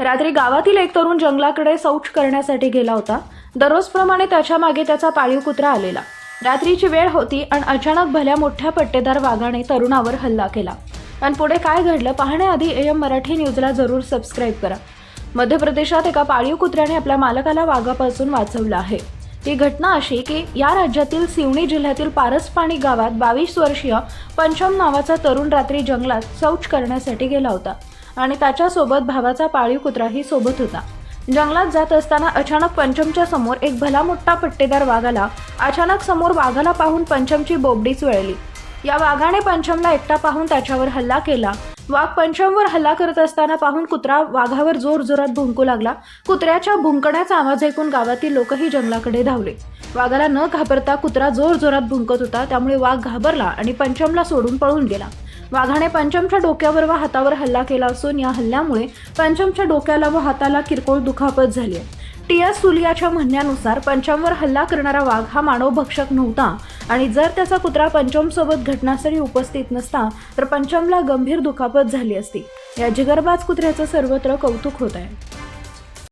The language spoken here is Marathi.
रात्री गावातील एक तरुण जंगलाकडे शौच करण्यासाठी गेला होता. दररोजप्रमाणे त्याच्यामागे त्याचा पाळीव कुत्रा आलेला. रात्रीची वेळ होती आणि अचानक भल्या मोठ्या पट्टेदार वाघाने तरुणावर हल्ला केला. आणि पुढे काय घडलं पाहण्याआधी एम मराठी न्यूजला जरूर सबस्क्राईब करा. मध्य प्रदेशात एका पाळीव कुत्र्याने आपल्या मालकाला वाघापासून वाचवलं आहे. ही घटना अशी की या राज्यातील सिवणी जिल्ह्यातील पारसपाणी गावात बावीस वर्षीय पंचम नावाचा तरुण रात्री जंगलात शौच करण्यासाठी गेला होता. आणि त्याच्यासोबत भावाचा पाळीव कुत्राही सोबत होता. जंगलात जात असताना अचानक पंचमच्या समोर एक भला मोठा पट्टेदार वाघ आला. अचानक समोर वाघाला पाहून पंचमची बोबडीच वळली. या वाघाने पंचमला एकटा पाहून त्याच्यावर हल्ला केला. वाघ पंचमवर हल्ला करत असताना पाहून कुत्रा वाघावर जोर जोरात भुंकू लागला. कुत्र्याच्या भुंकण्याचा आवाज ऐकून गावातील लोकही जंगलाकडे धावले. वाघाला न घाबरता कुत्रा जोर जोरात भुंकत होता त्यामुळे वाघ घाबरला आणि पंचमला सोडून पळून गेला. वाघाने पंचमच्या डोक्यावर व हातावर हल्ला केला असून या हल्ल्यामुळे पंचमच्या डोक्याला व हाताला किरकोळ दुखापत झाली आहे. टी एस सुलियाच्या म्हणण्यानुसार पंचमवर हल्ला करणारा वाघ हा मानवभक्षक नव्हता आणि जर त्याचा कुत्रा पंचमसोबत घटनास्थळी उपस्थित नसता तर पंचमला गंभीर दुखापत झाली असती. या जिगरबाज कुत्र्याचं सर्वत्र कौतुक होत आहे.